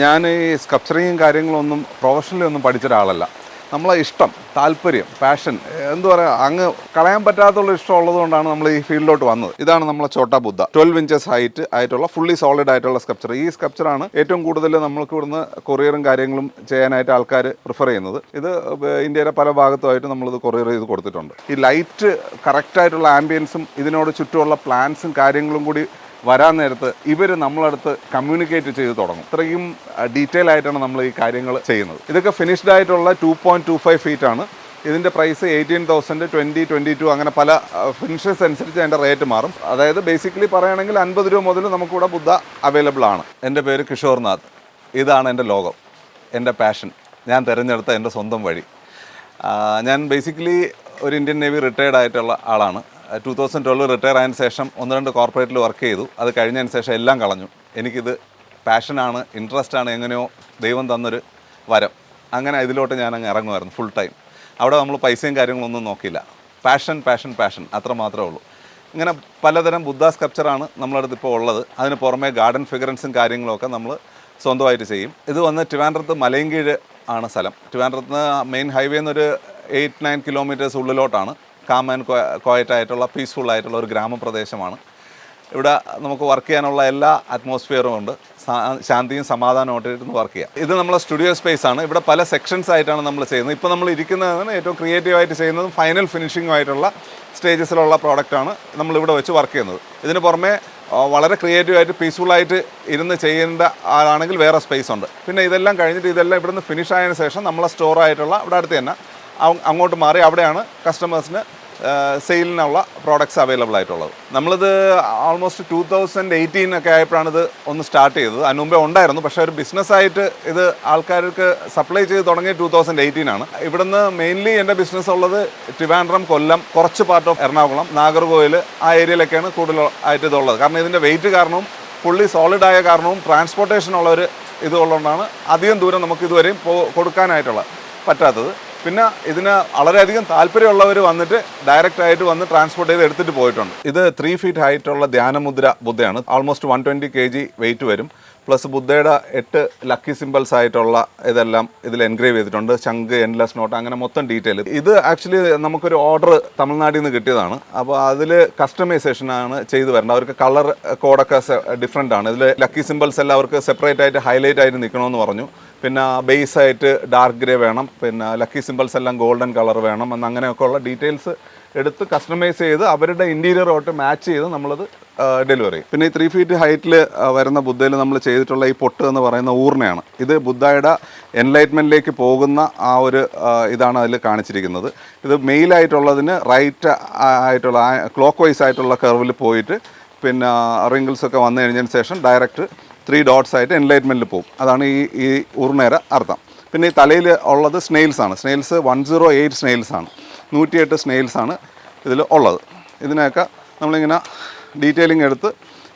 ഞാൻ ഈ സ്കപ്ചറിങ്ങും കാര്യങ്ങളൊന്നും പ്രൊഫഷണലി ഒന്നും പഠിച്ച ഒരാളല്ല നമ്മളെ ഇഷ്ടം താല്പര്യം പാഷൻ എന്താ പറയുക അങ്ങ് കളയാൻ പറ്റാത്തുള്ള ഇഷ്ടം ഉള്ളതുകൊണ്ടാണ് നമ്മൾ ഈ ഫീൽഡിലോട്ട് വന്നത്. ഇതാണ് നമ്മളെ Chota Buddha. Twelve inches height ആയിട്ടുള്ള ഫുള്ളി സോളിഡ് ആയിട്ടുള്ള സ്കപ്ചർ ഈ സ്കപ്ചറാണ് ഏറ്റവും കൂടുതൽ നമ്മൾക്ക് ഇവിടുന്ന് കൊറിയറും കാര്യങ്ങളും ചെയ്യാനായിട്ട് ആൾക്കാർ പ്രിഫർ ചെയ്യുന്നത്. ഇത് ഇന്ത്യയുടെ പല ഭാഗത്തുമായിട്ട് നമ്മളിത് കൊറിയർ ചെയ്ത് കൊടുത്തിട്ടുണ്ട്. ഈ ലൈറ്റ് കറക്റ്റായിട്ടുള്ള ആംബിയൻസും ഇതിനോട് ചുറ്റുമുള്ള പ്ലാൻസും കാര്യങ്ങളും കൂടി വരാൻ നേരത്ത് ഇവർ നമ്മളടുത്ത് കമ്മ്യൂണിക്കേറ്റ് ചെയ്ത് തുടങ്ങും. ഇത്രയും ഡീറ്റെയിൽ ആയിട്ടാണ് നമ്മൾ ഈ കാര്യങ്ങൾ ചെയ്യുന്നത്. ഇതൊക്കെ ഫിനിഷ്ഡ് ആയിട്ടുള്ള two point two five feet ആണ്. ഇതിന്റെ price eighteen thousand twenty twenty two അങ്ങനെ പല ഫിനിഷസ് അനുസരിച്ച് അതിന്റെ റേറ്റ് മാറും. അതായത് ബേസിക്കലി പറയുകയാണെങ്കിൽ അൻപത് രൂപ മുതൽ നമുക്കിവിടെ ബുദ്ധ അവൈലബിൾ ആണ്. എന്റെ പേര് കിഷോർനാഥ്. ഇതാണ് എന്റെ ലോകം. എന്റെ പാഷൻ ഞാൻ തിരഞ്ഞെടുത്ത എന്റെ സ്വന്തം വഴി. ഞാൻ ബേസിക്കലി ഒരു ഇന്ത്യൻ നേവി റിട്ടയർഡ് ആയിട്ടുള്ള ആളാണ്. ടൂ തൗസൻഡ് ട്വൽവ് റിട്ടയർ ആയതിനു ശേഷം ഒന്ന് രണ്ട് കോർപ്പറേറ്റിൽ വർക്ക് ചെയ്തു. അത് കഴിഞ്ഞതിന് ശേഷം എല്ലാം കളഞ്ഞു. എനിക്കിത് പാഷനാണ് ഇൻട്രസ്റ്റ് ആണ് എങ്ങനെയോ ദൈവം തന്നൊരു വരം. അങ്ങനെ ഇതിലോട്ട് ഞാൻ അങ്ങ് ഇറങ്ങുമായിരുന്നു ഫുൾ ടൈം അവിടെ നമ്മൾ പൈസയും കാര്യങ്ങളൊന്നും നോക്കിയില്ല. പാഷൻ പാഷൻ പാഷൻ അത്ര മാത്രമേ ഉള്ളൂ. ഇങ്ങനെ പലതരം ബുദ്ധ സ്കൾപ്ചറാണ് നമ്മളടുത്ത് ഇപ്പോൾ ഉള്ളത്. അതിന് പുറമെ ഗാർഡൻ ഫിഗറൻസും കാര്യങ്ങളൊക്കെ നമ്മൾ സ്വന്തമായിട്ട് ചെയ്യും. ഇത് വന്ന് ട്രിവാൻഡ്രത്ത് മലയങ്കീഴ് ആണ് സ്ഥലം. ട്രിവാൻഡ്രത്ത് മെയിൻ ഹൈവേന്ന് ഒരു എയ്റ്റ് നയൻ കിലോമീറ്റേഴ്സ് ഉള്ളിലോട്ടാണ്. കാം ആൻഡ് ക്വയറ്റ് ആയിട്ടുള്ള പീസ്ഫുൾ ആയിട്ടുള്ള ഒരു ഗ്രാമപ്രദേശമാണ്. ഇവിടെ നമുക്ക് വർക്ക് ചെയ്യാനുള്ള എല്ലാ അറ്റ്മോസ്ഫിയറും ഉണ്ട്. ശാന്തിയും സമാധാനമായിട്ടിരുന്ന് വർക്ക് ചെയ്യാം. ഇത് നമ്മളെ സ്റ്റുഡിയോ സ്പേസ് ആണ്. ഇവിടെ പല സെക്ഷൻസ് ആയിട്ടാണ് നമ്മൾ ചെയ്യുന്നത്. ഇപ്പോൾ നമ്മൾ ഇരിക്കുന്നതാണ് ഏറ്റവും ക്രിയേറ്റീവായിട്ട് ചെയ്യുന്നതും ഫൈനൽ ഫിനിഷിംഗും ആയിട്ടുള്ള സ്റ്റേജസിലുള്ള പ്രോഡക്റ്റാണ് നമ്മളിവിടെ വെച്ച് വർക്ക് ചെയ്യുന്നത്. ഇതിന് പുറമെ വളരെ ക്രിയേറ്റീവായിട്ട് പീസ്ഫുള്ളായിട്ട് ഇരുന്ന് ചെയ്യേണ്ട ആളാണെങ്കിൽ വേറെ സ്പേസ് ഉണ്ട്. പിന്നെ ഇതെല്ലാം കഴിഞ്ഞിട്ട് ഇതെല്ലാം ഇവിടുന്ന് ഫിനിഷ് ആയതിനു ശേഷം നമ്മളെ സ്റ്റോറായിട്ടുള്ള ഇവിടെ അടുത്ത് തന്നെ അങ്ങോട്ട് മാറി അവിടെയാണ് കസ്റ്റമേഴ്സിന് സെയിലിനുള്ള പ്രോഡക്ട്സ് അവൈലബിൾ ആയിട്ടുള്ളത്. നമ്മളിത് ആൾമോസ്റ്റ് ടൂ തൗസൻഡ് എയ്റ്റീൻ ഒക്കെ ആയപ്പോഴാണ് ഇത് ഒന്ന് സ്റ്റാർട്ട് ചെയ്തത്. അതിന് മുമ്പേ ഉണ്ടായിരുന്നു പക്ഷേ ഒരു ബിസിനസ്സായിട്ട് ഇത് ആൾക്കാർക്ക് സപ്ലൈ ചെയ്ത് തുടങ്ങിയ ടൂ തൗസൻഡ് എയ്റ്റീൻ ആണ്. ഇവിടുന്ന് മെയിൻലി എന്റെ ബിസിനസ് ഉള്ളത് ട്രിവാൻഡ്രം കൊല്ലം കുറച്ച് പാർട്ട് ഓഫ് എറണാകുളം നാഗർകോവിൽ ആ ഏരിയയിലൊക്കെയാണ് കൂടുതൽ ആയിട്ട് ഇതുള്ളത്. കാരണം ഇതിന്റെ വെയിറ്റ് കാരണവും ഫുള്ളി സോളിഡ് ആയ കാരണവും ട്രാൻസ്പോർട്ടേഷൻ ഉള്ള ഒരു ഇതുള്ളതുകൊണ്ടാണ് അധികം ദൂരം നമുക്ക് ഇതുവരെയും കൊടുക്കാനായിട്ടുള്ള പറ്റാത്തത്. പിന്നെ ഇതിന് വളരെയധികം താല്പര്യമുള്ളവർ വന്നിട്ട് ഡയറക്റ്റ് ആയിട്ട് വന്ന് ട്രാൻസ്പോർട്ട് ചെയ്ത് എടുത്തിട്ട് പോയിട്ടുണ്ട്. ഇത് ത്രീ ഫീറ്റ് ഹൈറ്റുള്ള ധ്യാനമുദ്ര ബുദ്ധയാണ്. Almost one twenty K G weight വരും. പ്ലസ് ബുദ്ധയുടെ എട്ട് ലക്കി സിമ്പിൾസ് ആയിട്ടുള്ള ഇതെല്ലാം ഇതിൽ എൻഗ്രേവ് ചെയ്തിട്ടുണ്ട്. ശംഖ് എൻലെസ് നോട്ട് അങ്ങനെ മൊത്തം ഡീറ്റെയിൽ. ഇത് ആക്ച്വലി നമുക്കൊരു ഓർഡർ തമിഴ്നാട്ടിൽ നിന്ന് കിട്ടിയതാണ്. അപ്പോൾ അതിൽ കസ്റ്റമൈസേഷൻ ആണ് ചെയ്തു വരേണ്ടത്. അവർക്ക് കളർ കോഡൊക്കെ ഡിഫറെന്റ് ആണ്. ഇതിൽ ലക്കി സിമ്പിൾസ് എല്ലാം അവർക്ക് സെപ്പറേറ്റ് ആയിട്ട് ഹൈലൈറ്റ് ആയിട്ട് നിൽക്കണമെന്ന് പറഞ്ഞു. പിന്നെ ബേസ് ആയിട്ട് ഡാർക്ക് ഗ്രേ വേണം. പിന്നെ ലക്കി സിമ്പിൾസ് എല്ലാം ഗോൾഡൻ കളർ വേണം. എന്ന് അങ്ങനെയൊക്കെ ഉള്ള ഡീറ്റെയിൽസ് എടുത്ത് കസ്റ്റമൈസ് ചെയ്ത് അവരുടെ ഇന്റീരിയറുമായിട്ട് മാച്ച് ചെയ്ത് നമ്മളത് ഡെലിവറി ചെയ്യും. പിന്നെ ഈ ത്രീ ഫീറ്റ് ഹൈറ്റിൽ വരുന്ന ബുദ്ധയിൽ നമ്മൾ ചെയ്തിട്ടുള്ള ഈ പൊട്ട് എന്ന് പറയുന്ന ഊർണയാണ്. ഇത് ബുദ്ധയുടെ എൻലൈറ്റ്മെന്റിലേക്ക് പോകുന്ന ആ ഒരു ഇതാണ് അതിൽ കാണിച്ചിരിക്കുന്നത്. ഇത് മെയിലായിട്ടുള്ളതിന് റൈറ്റ് ആയിട്ടുള്ള ക്ലോക്ക് വൈസ് ആയിട്ടുള്ള കർവിൽ പോയിട്ട് പിന്നെ റിങ്കിൾസ് ഒക്കെ വന്നു കഴിഞ്ഞതിന് ശേഷം ഡയറക്റ്റ് ത്രീ ഡോട്ട്സ് ആയിട്ട് എൻലൈറ്റ്മെന്റിൽ പോകും. അതാണ് ഈ ഈ ഊർണേര അർത്ഥം. പിന്നെ ഈ തലയിൽ ഉള്ളത് സ്നെയിൽസ് ആണ്. Snails one zero eight snails ആണ്. നൂറ്റിയെട്ട് സ്നെയിൽസ് ആണ് ഇതിൽ ഉള്ളത്. ഇതിനെയൊക്കെ നമ്മളിങ്ങനെ ഡീറ്റെയിലിംഗ് എടുത്ത്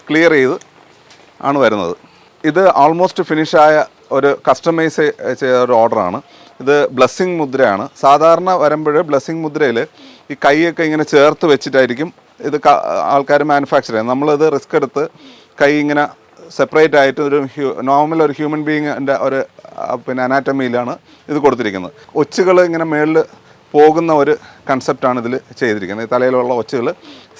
ക്ലിയർ ചെയ്ത് ആണ് വരുന്നത്. ഇത് ഓൾമോസ്റ്റ് ഫിനിഷായ ഒരു കസ്റ്റമൈസ് ചെയ്ത ഒരു ഓർഡറാണ് ഇത് ബ്ലെസ്സിങ് മുദ്രയാണ്. സാധാരണ വരുമ്പോൾ ബ്ലെസ്സിങ് മുദ്രയിൽ ഈ കൈയൊക്കെ ഇങ്ങനെ ചേർത്ത് വെച്ചിട്ടായിരിക്കും ഇത് ആൾക്കാർ മാനുഫാക്ചർ ചെയ്യുന്നത്. നമ്മളിത് റിസ്ക് എടുത്ത് കൈ ഇങ്ങനെ സെപ്പറേറ്റ് ആയിട്ട് ഒരു നോർമൽ ഒരു ഹ്യൂമൻ ബീയിങ്ങിന്റെ ഒരു പിന്നെ അനാറ്റമിയിലാണ് ഇത് കൊടുത്തിരിക്കുന്നത്. ഒച്ചുകൾ ഇങ്ങനെ മേളിൽ പോകുന്ന ഒരു കൺസെപ്റ്റാണ് ഇതിൽ ചെയ്തിരിക്കുന്നത്. തലയിലുള്ള ഒച്ചുകൾ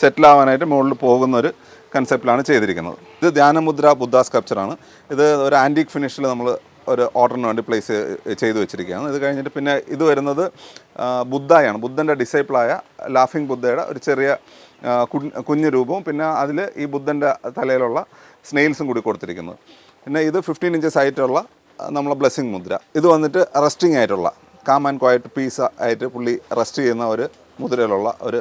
സെറ്റിലാവാനായിട്ട് മുകളിൽ പോകുന്ന ഒരു കൺസെപ്റ്റിലാണ് ചെയ്തിരിക്കുന്നത്. ഇത് ധ്യാനമുദ്ര ബുദ്ധ സ്കൾപ്ചറാണ് ഇത് ഒരു ആന്റീക് ഫിനിഷിൽ നമ്മൾ ഒരു ഓർഡറിന് വേണ്ടി പ്ലേസ് ചെയ്തു വെച്ചിരിക്കുകയാണ്. ഇത് കഴിഞ്ഞിട്ട് പിന്നെ ഇത് വരുന്നത് ബുദ്ധയാണ്. ബുദ്ധന്റെ ഡിസൈപ്പിളായ ലാഫിംഗ് ബുദ്ധയുടെ ഒരു ചെറിയ കുഞ്ഞു രൂപവും പിന്നെ അതിൽ ഈ ബുദ്ധന്റെ തലയിലുള്ള സ്നെയിൽസും കൂടി കൊടുത്തിരിക്കുന്നത് പിന്നെ ഇത് ഫിഫ്റ്റീൻ ഇഞ്ചസ് ആയിട്ടുള്ള നമ്മളെ ബ്ലെസ്സിങ് മുദ്ര. ഇത് വന്നിട്ട് റെസ്റ്റിംഗ് ആയിട്ടുള്ള കാം ആൻഡ് ക്വയറ്റ് പീസ് ആയിട്ട് പുള്ളി റെസ്റ്റ് ചെയ്യുന്ന ഒരു മുദ്രയിലുള്ള ഒരു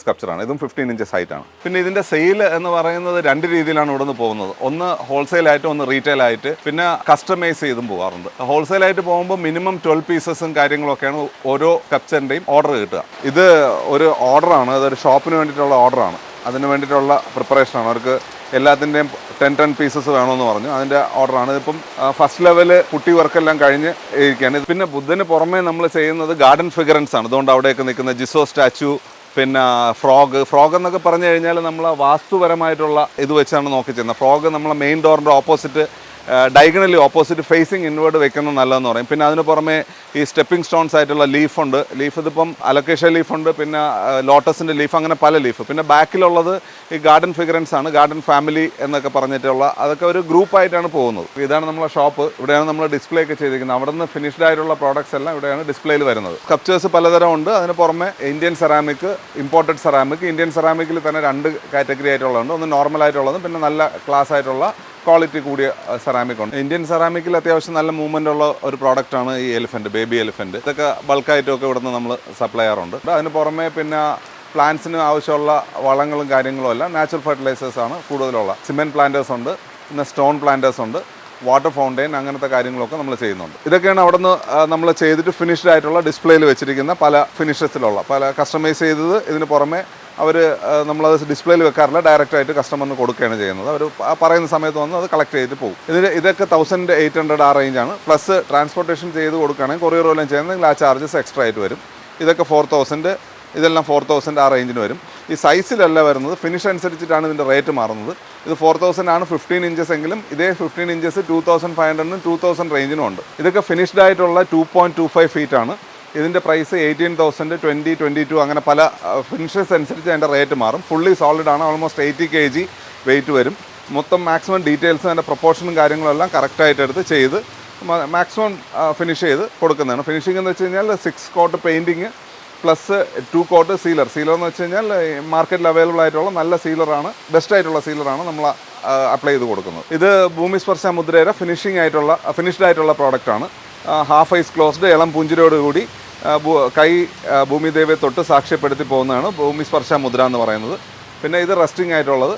സ്കൾപ്ചറാണ് ഇതും ഫിഫ്റ്റീൻ ഇഞ്ചസ് ഹൈറ്റാണ് പിന്നെ ഇതിന്റെ സെയിൽ എന്ന് പറയുന്നത് രണ്ട് രീതിയിലാണ് ഇവിടെ നിന്ന് പോകുന്നത്. ഒന്ന് ഹോൾസെയിൽ ആയിട്ട് ഒന്ന് റീറ്റെയിൽ ആയിട്ട് പിന്നെ കസ്റ്റമൈസ് ചെയ്തും പോകാറുണ്ട് ഹോൾസെയിലായിട്ട് പോകുമ്പോൾ മിനിമം ട്വൽവ് പീസസും കാര്യങ്ങളൊക്കെയാണ് ഓരോ സ്കൾപ്ചറിന്റെയും ഓർഡർ കിട്ടുക. ഇത് ഒരു ഓർഡറാണ് അതൊരു ഷോപ്പിന് വേണ്ടിയിട്ടുള്ള ഓർഡറാണ് അതിന് വേണ്ടിയിട്ടുള്ള പ്രിപ്പറേഷനാണ് അവർക്ക് എല്ലാത്തിന്റെയും ടെൻ ടെൻ പീസസ് വേണമെന്ന് പറഞ്ഞു. അതിന്റെ ഓർഡറാണ് ഇപ്പം ഫസ്റ്റ് ലെവൽ കുട്ടി വർക്കെല്ലാം കഴിഞ്ഞ് ഇരിക്കുകയാണ്. പിന്നെ ബുദ്ധന് പുറമേ നമ്മൾ ചെയ്യുന്നത് ഗാർഡൻ ഫിഗറൻസ് ആണ്. അതുകൊണ്ട് അവിടെയൊക്കെ നിൽക്കുന്ന ജിസോ സ്റ്റാച്ചു പിന്നെ ഫ്രോഗ്. ഫ്രോഗ് എന്നൊക്കെ പറഞ്ഞു കഴിഞ്ഞാൽ നമ്മൾ വാസ്തുപരമായിട്ടുള്ള ഇത് വെച്ചാണ് നോക്കി ചെയ്യുന്നത്. ഫ്രോഗ് നമ്മളെ മെയിൻ ഡോറിന്റെ opposite diagonally opposite facing inward വെക്കുന്നത് നല്ലതെന്ന് പറയും. പിന്നെ അതിന് പുറമെ ഈ സ്റ്റെപ്പിംഗ് സ്റ്റോൺസ് ആയിട്ടുള്ള ലീഫ് ഉണ്ട്. ലീഫ് ഇതിപ്പം അലക്കേഷ്യ ലീഫ് ഉണ്ട്. പിന്നെ ലോട്ടസിന്റെ ലീഫ് അങ്ങനെ പല ലീഫ് പിന്നെ ബാക്കിലുള്ളത് ഈ ഗാർഡൻ ഫിഗറൻസ് ആണ്. ഗാർഡൻ ഫാമിലി എന്നൊക്കെ പറഞ്ഞിട്ടുള്ള അതൊക്കെ ഒരു ഗ്രൂപ്പായിട്ടാണ് പോകുന്നത്. ഇതാണ് നമ്മളെ ഷോപ്പ് ഇവിടെയാണ് നമ്മൾ ഡിസ്പ്ലേ ഒക്കെ ചെയ്തിരിക്കുന്നത്. അവിടെ നിന്ന് ഫിനിഷ്ഡ് ആയിട്ടുള്ള പ്രോഡക്ട്സ് എല്ലാം ഇവിടെയാണ് ഡിസ്പ്ലേയിൽ വരുന്നത്. കപ്ചേഴ്സ് പലതരം ഉണ്ട്. അതിന് പുറമെ Indian ceramic imported ceramic Indian സെറാമിക്കിൽ തന്നെ രണ്ട് കാറ്റഗറി ആയിട്ടുള്ളതുണ്ട്. ഒന്ന് നോർമൽ ആയിട്ടുള്ളതും പിന്നെ നല്ല ക്ലാസ് ആയിട്ടുള്ള ക്വാളിറ്റി കൂടിയ സെറാമിക് ഉണ്ട്. ഇന്ത്യൻ സെറാമിക്കിൽ അത്യാവശ്യം നല്ല മൂവ്മെന്റ് ഉള്ള ഒരു പ്രോഡക്റ്റ് ആണ് ഈ എലിഫന്റ് ബേബി എലിഫന്റ് ഇതൊക്കെ ബൾക്കായിട്ടൊക്കെ ഇവിടുന്ന് നമ്മൾ സപ്ലൈ ചെയ്യാറുണ്ട്. അതിന് പുറമെ പിന്നെ പ്ലാന്റ്സിന് ആവശ്യമുള്ള വളങ്ങളും കാര്യങ്ങളും എല്ലാം നാച്ചുറൽ ഫെർട്ടിലൈസേഴ്സ് ആണ് കൂടുതലുള്ള. സിമെന്റ് പ്ലാന്റേഴ്സ് ഉണ്ട് പിന്നെ സ്റ്റോൺ പ്ലാന്റേഴ്സ് ഉണ്ട്. വാട്ടർ ഫൗണ്ടെയിൻ അങ്ങനത്തെ കാര്യങ്ങളൊക്കെ നമ്മൾ ചെയ്യുന്നുണ്ട്. ഇതൊക്കെയാണ് അവിടെ നിന്ന് നമ്മൾ ചെയ്തിട്ട് ഫിനിഷ്ഡ് ആയിട്ടുള്ള ഡിസ്പ്ലേയിൽ വെച്ചിരിക്കുന്ന പല ഫിനിഷസിലുള്ള പല കസ്റ്റമൈസ് ചെയ്തത് ഇതിന് പുറമെ അവർ നമ്മളത് ഡിസ്പ്ലേയിൽ വെക്കാറില്ല ഡയറക്റ്റ് ആയിട്ട് കസ്റ്റമറിന് കൊടുക്കുകയാണ് ചെയ്യുന്നത്. അവർ പറയുന്ന സമയത്ത് വന്ന് അത് കളക്ട് ചെയ്തിട്ട് പോകും. ഇതിൽ ഇതൊക്കെ തൗസൻഡ് എയ്റ്റ് ഹൺഡ്രഡ് ആ റേഞ്ചാണ് പ്ലസ് ട്രാൻസ്പോർട്ടേഷൻ ചെയ്ത് കൊടുക്കുകയാണെങ്കിൽ കൊറിയർ വല്ലതും ചെയ്യുന്നെങ്കിൽ ആ ചാർജസ് എക്സ്ട്രാ ആയിട്ട് വരും. ഇതൊക്കെ ഫോർ തൗസൻഡ് ഇതെല്ലാം ഫോർ തൗസൻഡ് ആ റേഞ്ചിന് വരും. ഈ സൈസിലല്ല വരുന്നത്. ഫിനിഷ് അനുസരിച്ചിട്ടാണ് ഇതിന്റെ റേറ്റ് മാറുന്നത്. ഇത് ഫോർ തൗസൻഡ് ആണ് ഫിഫ്റ്റീൻ ഇഞ്ചസ് എങ്കിലും ഇതേ fifteen inches two thousand five ഹൺഡ്രഡിനും two thousand റേഞ്ചിനും ഉണ്ട്. ഇതൊക്കെ ഫിനിഷ്ഡ് ആയിട്ടുള്ള two point two five feet ആണ്. ഇതിന്റെ price eighteen thousand twenty twenty two അങ്ങനെ പല ഫിനിഷസ് അനുസരിച്ച് അതിന്റെ റേറ്റ് മാറും. ഫുള്ളി സോളിഡ് ആണ്. Almost eighty K G weight വരും. മൊത്തം മാക്സിമം ഡീറ്റെയിൽസും അതിന്റെ പ്രൊപ്പോർഷനും കാര്യങ്ങളും എല്ലാം കറക്റ്റായിട്ട് എടുത്ത് ചെയ്ത് മാക്സിമം ഫിനിഷ് ചെയ്ത് കൊടുക്കുന്നതാണ്. ഫിനിഷിംഗ് എന്ന് വെച്ച് കഴിഞ്ഞാൽ six coat painting plus two coat sealer sealer എന്ന് വെച്ച് കഴിഞ്ഞാൽ മാർക്കറ്റിൽ അവൈലബിൾ ആയിട്ടുള്ള നല്ല സീലറാണ് ബെസ്റ്റ് ആയിട്ടുള്ള സീലറാണ് നമ്മൾ അപ്ലൈ ചെയ്ത് കൊടുക്കുന്നത്. ഇത് ഭൂമി സ്പർശ മുദ്രയുടെ ഫിനിഷിംഗ് ആയിട്ടുള്ള ഫിനിഷ്ഡ് ആയിട്ടുള്ള പ്രോഡക്റ്റാണ് ഹാഫ് ഐസ് ക്ലോസ്ഡ് ഇളം പുഞ്ചിരോട് കൂടി കൈ ഭൂമിദേവിയെ തൊട്ട് സാക്ഷ്യപ്പെടുത്തി പോകുന്നതാണ് ഭൂമി സ്പർശ മുദ്ര എന്ന് പറയുന്നത്. പിന്നെ ഇത് റെസ്റ്റിംഗ് ആയിട്ടുള്ളത്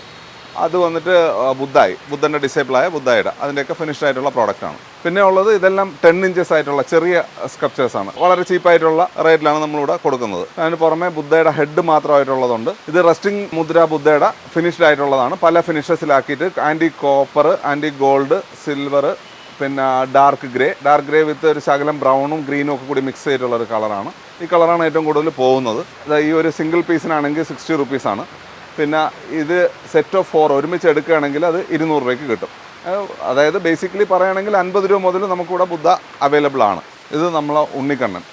അത് വന്നിട്ട് ബുദ്ധായി. ബുദ്ധന്റെ ഡിസേബിളായ ബുദ്ധായുടെ അതിന്റെയൊക്കെ ഫിനിഷ്ഡ് ആയിട്ടുള്ള പ്രോഡക്റ്റ് ആണ്. പിന്നെ ഉള്ളത് ഇതെല്ലാം ടെൻ ഇഞ്ചസ് ആയിട്ടുള്ള ചെറിയ സ്കൾപ്ചേഴ്സ് ആണ്. വളരെ ചീപ്പായിട്ടുള്ള റേറ്റിലാണ് നമ്മളിവിടെ കൊടുക്കുന്നത്. അതിന് പുറമെ ബുദ്ധയുടെ ഹെഡ് മാത്രമായിട്ടുള്ളതുണ്ട്. ഇത് റെസ്റ്റിംഗ് മുദ്ര ബുദ്ധയുടെ ഫിനിഷ്ഡ് ആയിട്ടുള്ളതാണ്. പല ഫിനിഷസിലാക്കിയിട്ട് anti copper anti gold silver പിന്നെ dark grey dark grey with ഒരു ശകലം ബ്രൗണും ഗ്രീനും ഒക്കെ കൂടി മിക്സ് ചെയ്തിട്ടുള്ള ഒരു കളറാണ് ഈ കളറാണ് ഏറ്റവും കൂടുതൽ പോകുന്നത്. ഈ ഒരു സിംഗിൾ പീസിനാണെങ്കിൽ സിക്സ്റ്റി റുപ്പീസാണ് പിന്നെ ഇത് സെറ്റ് ഓഫ് ഫോർ ഒരുമിച്ച് എടുക്കുകയാണെങ്കിൽ അത് ഇരുന്നൂറ് രൂപയ്ക്ക് കിട്ടും. അതായത് ബേസിക്കലി പറയുകയാണെങ്കിൽ അൻപത് രൂപ മുതൽ നമുക്കിവിടെ ബുദ്ധ അവൈലബിൾ ആണ്. ഇത് നമ്മളെ ഉണ്ണിക്കണ്ണൻ.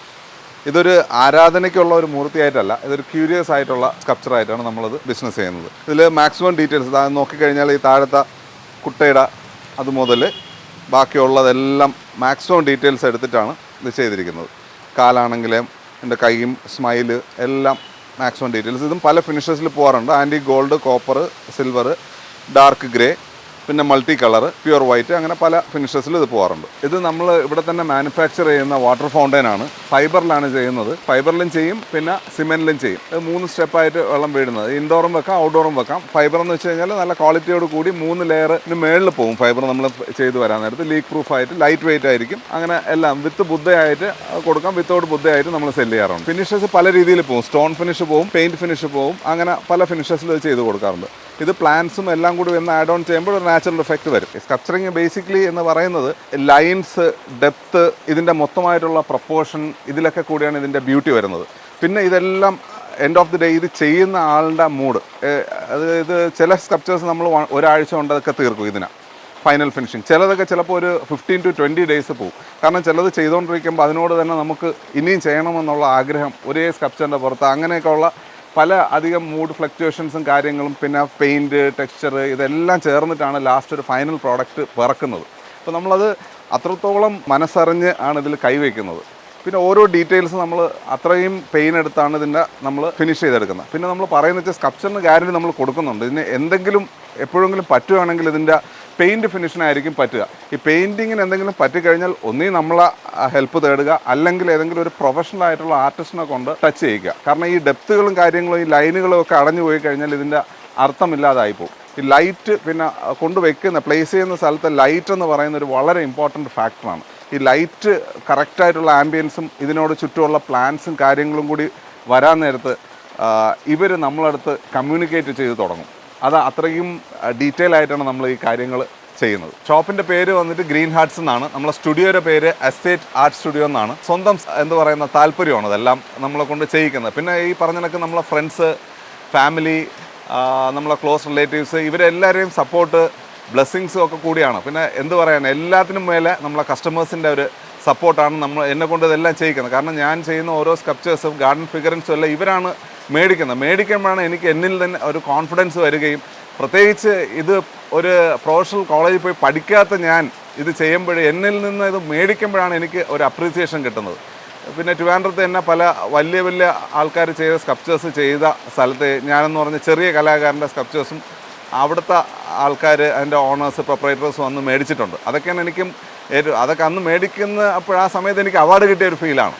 ഇതൊരു ആരാധനയ്ക്കുള്ള ഒരു മൂർത്തിയായിട്ടല്ല ഇതൊരു ക്യൂരിയസ് ആയിട്ടുള്ള സ്കപ്ചറായിട്ടാണ് നമ്മളത് ബിസിനസ് ചെയ്യുന്നത്. ഇതിൽ മാക്സിമം ഡീറ്റെയിൽസ് നോക്കിക്കഴിഞ്ഞാൽ ഈ താഴത്തെ കുട്ടയുടെ അത് മുതൽ ബാക്കിയുള്ളതെല്ലാം മാക്സിമം ഡീറ്റെയിൽസ് എടുത്തിട്ടാണ് ഇത് ചെയ്തിരിക്കുന്നത്. കാലാണെങ്കിലും എന്റെ കൈയും സ്മൈൽ എല്ലാം മാക്സിമം ഡീറ്റെയിൽസ് ഇതും പല ഫിനിഷസിൽ പോകാറുണ്ട് anti gold copper silver dark grey പിന്നെ മൾട്ടി കളർ പ്യുവർ വൈറ്റ് അങ്ങനെ പല ഫിനിഷസിൽ ഇത് പോകാറുണ്ട് ഇത് നമ്മൾ ഇവിടെ തന്നെ മാനുഫാക്ചർ ചെയ്യുന്ന വാട്ടർ ഫൗണ്ടൈൻ ആണ്. ഫൈബറിലാണ് ചെയ്യുന്നത്. ഫൈബറിലും ചെയ്യും പിന്നെ സിമെന്റിലും ചെയ്യും. ഇത് മൂന്ന് സ്റ്റെപ്പായിട്ട് വെള്ളം വീഴുന്നത്. ഇൻഡോറും വെക്കാം ഔട്ട്ഡോറും വെക്കാം. ഫൈബർ എന്ന് വെച്ച് കഴിഞ്ഞാൽ നല്ല ക്വാളിറ്റിയോട് കൂടി മൂന്ന് ലെയറിന് മേളിൽ പോകും ഫൈബർ നമ്മൾ ചെയ്ത് വരാൻ നേരത്ത്. ലീക്ക് പ്രൂഫ് ആയിട്ട് ലൈറ്റ് വെയിറ്റ് ആയിരിക്കും. അങ്ങനെ എല്ലാം വിത്ത് ബുദ്ധയായിട്ട് കൊടുക്കാം. വിത്തൗട്ട് ബുദ്ധയായിട്ട് നമ്മൾ സെൽ ചെയ്യാറുണ്ട്. ഫിനിഷസ് പല രീതിയിൽ പോകും. സ്റ്റോൺ ഫിനിഷ് പോകും പെയിന്റ് ഫിനിഷ് പോകും. അങ്ങനെ പല ഫിനിഷസിൽ ഇത് ചെയ്ത് കൊടുക്കാറുണ്ട്. ഇത് പ്ലാൻസും എല്ലാം കൂടി വന്ന് ആഡ് ഓൺ ചെയ്യുമ്പോൾ ഒരു നാച്ചുറൽ എഫക്റ്റ് വരും. സ്ട്രക്ചറിങ് ബേസിക്കലി എന്ന് പറയുന്നത് ലൈൻസ് ഡെപ്ത് ഇതിന്റെ മൊത്തമായിട്ടുള്ള പ്രപ്പോർഷൻ ഇതിലൊക്കെ കൂടിയാണ് ഇതിന്റെ ബ്യൂട്ടി വരുന്നത്. പിന്നെ ഇതെല്ലാം എൻഡ് ഓഫ് ദി ഡേ ഇത് ചെയ്യുന്ന ആളുടെ മൂഡ് അത് ഇത് ചില സ്ട്രക്ചേഴ്സ് നമ്മൾ ഒരാഴ്ച കൊണ്ട് അതൊക്കെ തീർക്കും ഇതിന്. ഫൈനൽ ഫിനിഷിങ് ചിലതൊക്കെ ചിലപ്പോൾ ഒരു ഫിഫ്റ്റീൻ ടു ട്വന്റി ഡേയ്സ് പോകും കാരണം ചിലത് ചെയ്തുകൊണ്ടിരിക്കുമ്പോൾ അതിനോട് തന്നെ നമുക്ക് ഇനിയും ചെയ്യണമെന്നുള്ള ആഗ്രഹം ഒരേ സ്കൾപ്ചറിന്റെ പുറത്ത് അങ്ങനെയൊക്കെ ഉള്ള പല അധികം മൂഡ് ഫ്ലക്ച്വേഷൻസും കാര്യങ്ങളും പിന്നെ പെയിന്റ് ടെക്സ്ചർ ഇതെല്ലാം ചേർന്നിട്ടാണ് ലാസ്റ്റ് ഒരു ഫൈനൽ പ്രോഡക്റ്റ് പിറക്കുന്നത് അപ്പോൾ നമ്മളത് അത്രത്തോളം മനസ്സറിഞ്ഞ് ആണ് ഇതിൽ കൈവയ്ക്കുന്നത്. പിന്നെ ഓരോ ഡീറ്റെയിൽസ് നമ്മൾ അത്രയും പെയിൻ എടുത്താണ് ഇതിന്റെ നമ്മൾ ഫിനിഷ് ചെയ്തെടുക്കുന്നത്. പിന്നെ നമ്മൾ പറയുന്നത് വെച്ചാൽ സ്കപ്ചറിന് ഗ്യാരണ്ടി നമ്മൾ കൊടുക്കുന്നുണ്ട്. ഇതിന് എന്തെങ്കിലും എപ്പോഴെങ്കിലും പറ്റുകയാണെങ്കിൽ ഇതിന്റെ പെയിന്റ് ഫിനിഷിനായിരിക്കും പറ്റുക. ഈ പെയിന്റിങ്ങിന് എന്തെങ്കിലും പറ്റിക്കഴിഞ്ഞാൽ ഒന്നീ നമ്മൾ ഹെൽപ്പ് തേടുക അല്ലെങ്കിൽ ഏതെങ്കിലും ഒരു പ്രൊഫഷണൽ ആയിട്ടുള്ള ആർട്ടിസ്റ്റിനെ കൊണ്ട് ടച്ച് ചെയ്യുക. കാരണം ഈ ഡെപ്തുകളും കാര്യങ്ങളും ഈ ലൈനുകളും ഒക്കെ അടഞ്ഞു പോയി കഴിഞ്ഞാൽ ഇതിന്റെ അർത്ഥമില്ലാതായി പോകും. ഈ ലൈറ്റ് പിന്നെ കൊണ്ടുവയ്ക്കുന്ന പ്ലേസ് ചെയ്യുന്ന സ്ഥലത്തെ ലൈറ്റ് എന്ന് പറയുന്ന ഒരു വളരെ ഇമ്പോർട്ടന്റ് ഫാക്ടറാണ് ഈ ലൈറ്റ് കറക്റ്റായിട്ടുള്ള ആംബിയൻസും ഇതിനോട് ചുറ്റുമുള്ള പ്ലാൻസും കാര്യങ്ങളും കൂടി വരാൻ നേരത്ത് ഇവർ നമ്മളടുത്ത് കമ്മ്യൂണിക്കേറ്റ് ചെയ്ത് തുടങ്ങും. അത് അത്രയും ഡീറ്റെയിൽ ആയിട്ടാണ് നമ്മൾ ഈ കാര്യങ്ങൾ ചെയ്യുന്നത്. ഷോപ്പിന്റെ പേര് വന്നിട്ട് ഗ്രീൻ ഹാർട്സ് എന്നാണ്. നമ്മളെ സ്റ്റുഡിയോയുടെ പേര് എസ്റ്റേറ്റ് ആർട്ട് സ്റ്റുഡിയോ എന്നാണ്. സ്വന്തം എന്ന് പറയുന്ന താല്പര്യമാണ് അതെല്ലാം നമ്മളെ കൊണ്ട് ചെയ്യിക്കുന്നത്. പിന്നെ ഈ പറഞ്ഞ കണക്ക് നമ്മളെ ഫ്രണ്ട്സ് ഫാമിലി നമ്മളെ ക്ലോസ് റിലേറ്റീവ്സ് ഇവരെല്ലാവരെയും സപ്പോർട്ട് ബ്ലെസ്സിങ്സും ഒക്കെ കൂടിയാണ്. പിന്നെ എന്ത് പറയാൻ എല്ലാത്തിനും മേലെ നമ്മളെ കസ്റ്റമേഴ്സിന്റെ ഒരു സപ്പോർട്ടാണ് നമ്മൾ എന്നെ കൊണ്ട് ഇതെല്ലാം ചെയ്യിക്കുന്നത്. കാരണം ഞാൻ ചെയ്യുന്ന ഓരോ സ്കൾപ്ചേഴ്സും ഗാർഡൻ ഫിഗറൻസും എല്ലാം ഇവരാണ് മേടിക്കുന്നത് മേടിക്കുമ്പോഴാണ് എനിക്ക് എന്നിൽ തന്നെ ഒരു കോൺഫിഡൻസ് വരികയും പ്രത്യേകിച്ച് ഇത് ഒരു പ്രൊഫഷണൽ കോളേജിൽ പോയി പഠിക്കാത്ത ഞാൻ ഇത് ചെയ്യുമ്പോൾ എന്നിൽ നിന്ന് ഇത് മേടിക്കുമ്പോഴാണ് എനിക്ക് ഒരു അപ്രീസിയേഷൻ കിട്ടുന്നത്. പിന്നെ ട്രിവാൻഡ്രത്ത് തന്നെ പല വലിയ വലിയ ആൾക്കാർ ചെയ്ത സ്കപ്ചേഴ്സ് ചെയ്ത സ്ഥലത്ത് ഞാനെന്ന് പറഞ്ഞ ചെറിയ കലാകാരന്റെ സ്കപ്ചേഴ്സും അവിടുത്തെ ആൾക്കാർ അതിന്റെ ഓണേഴ്സ് പ്രൊപ്പറേറ്റേഴ്സ് വന്ന് മേടിച്ചിട്ടുണ്ട്. അതൊക്കെയാണ് എനിക്കും ഏറ്റവും അതൊക്കെ അന്ന് മേടിക്കുന്ന അപ്പോൾ ആ സമയത്ത് എനിക്ക് അവാർഡ് കിട്ടിയ ഒരു ഫീലാണ്